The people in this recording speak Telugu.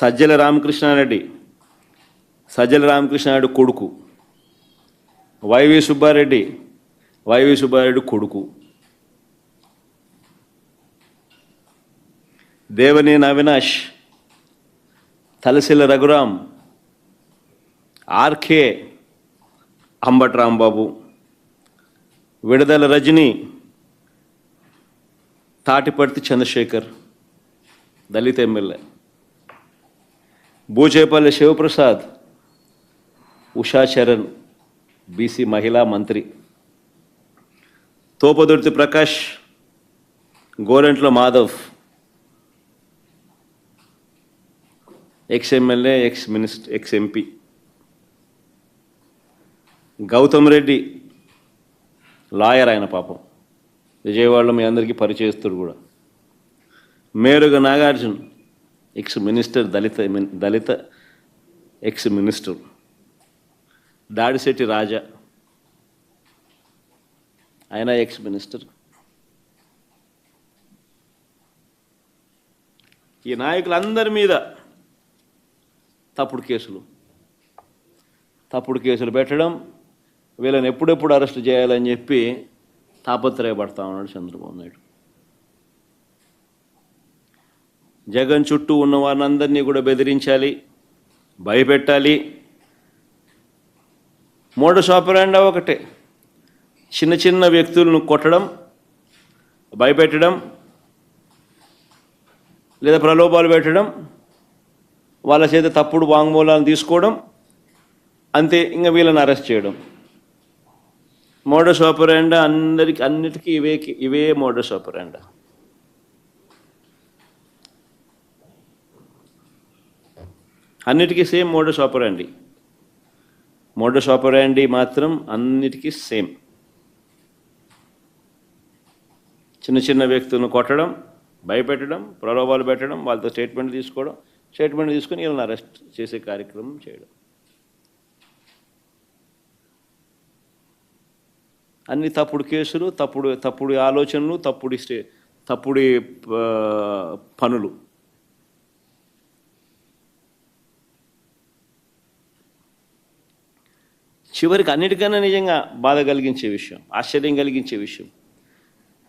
సజ్జల రామకృష్ణారెడ్డి. సజ్జల రామకృష్ణారెడ్డి కొడుకు. వైవి సుబ్బారెడ్డి. వైవి సుబ్బారెడ్డి కొడుకు. దేవనేని అవినాష్ తలసిల రఘురాం ఆర్కే అంబట్ రాంబాబు విడదల రజని. తాటిపర్తి చంద్రశేఖర్. దళిత ఎమ్మెల్యే. బూచేపల్లి శివప్రసాద్ ఉషా చరణ్ బీసీ మహిళా మంత్రి. Topudurthi Prakash Gorantla Madhav. Ex MLA ex minister ex MP Goutham Reddy lawyer ఆయన పాపం. విజయవాడలో మీ అందరికీ పరిచయస్తుడు కూడా. మేరుగ నాగార్జున్ ఎక్స్ మినిస్టర్ దళిత దళిత ఎక్స్ మినిస్టర్ దాడిశెట్టి రాజా ఆయన ఎక్స్ మినిస్టర్ ఈ నాయకులందరి మీద తప్పుడు కేసులు. తప్పుడు కేసులు పెట్టడం వీళ్ళని ఎప్పుడెప్పుడు అరెస్ట్ చేయాలని చెప్పి తాపత్రయపడతా ఉన్నాడు చంద్రబాబు నాయుడు. జగన్ చుట్టూ ఉన్న వారిని కూడా బెదిరించాలి భయపెట్టాలి. మోడస్ ఆపరాండా ఒకటే. చిన్న చిన్న వ్యక్తులను కొట్టడం భయపెట్టడం లేదా ప్రలోభాలు పెట్టడం వాళ్ళ చేత తప్పుడు వాంగ్మూలాలను తీసుకోవడం అంతే ఇంకా వీళ్ళని అరెస్ట్ చేయడం. మోడస్ ఆపరాండా అందరికి అన్నిటికీ ఇవే ఇవే మోడస్ ఆపరాండా. అన్నిటికీ same modus operandi modus operandi మాత్రం అన్నిటికీ సేమ్ చిన్న చిన్న వ్యక్తులను కొట్టడం భయపెట్టడం ప్రలోభాలు పెట్టడం వాళ్ళతో స్టేట్మెంట్ తీసుకోవడం స్టేట్మెంట్ తీసుకొని వీళ్ళని అరెస్ట్ చేసే కార్యక్రమం చేయడం. అన్ని తప్పుడు కేసులు తప్పుడు తప్పుడు ఆలోచనలు తప్పుడు స్టే తప్పుడు పనులు. చివరికి అన్నిటికన్నా నిజంగా బాధ కలిగించే విషయం ఆశ్చర్యం కలిగించే విషయం.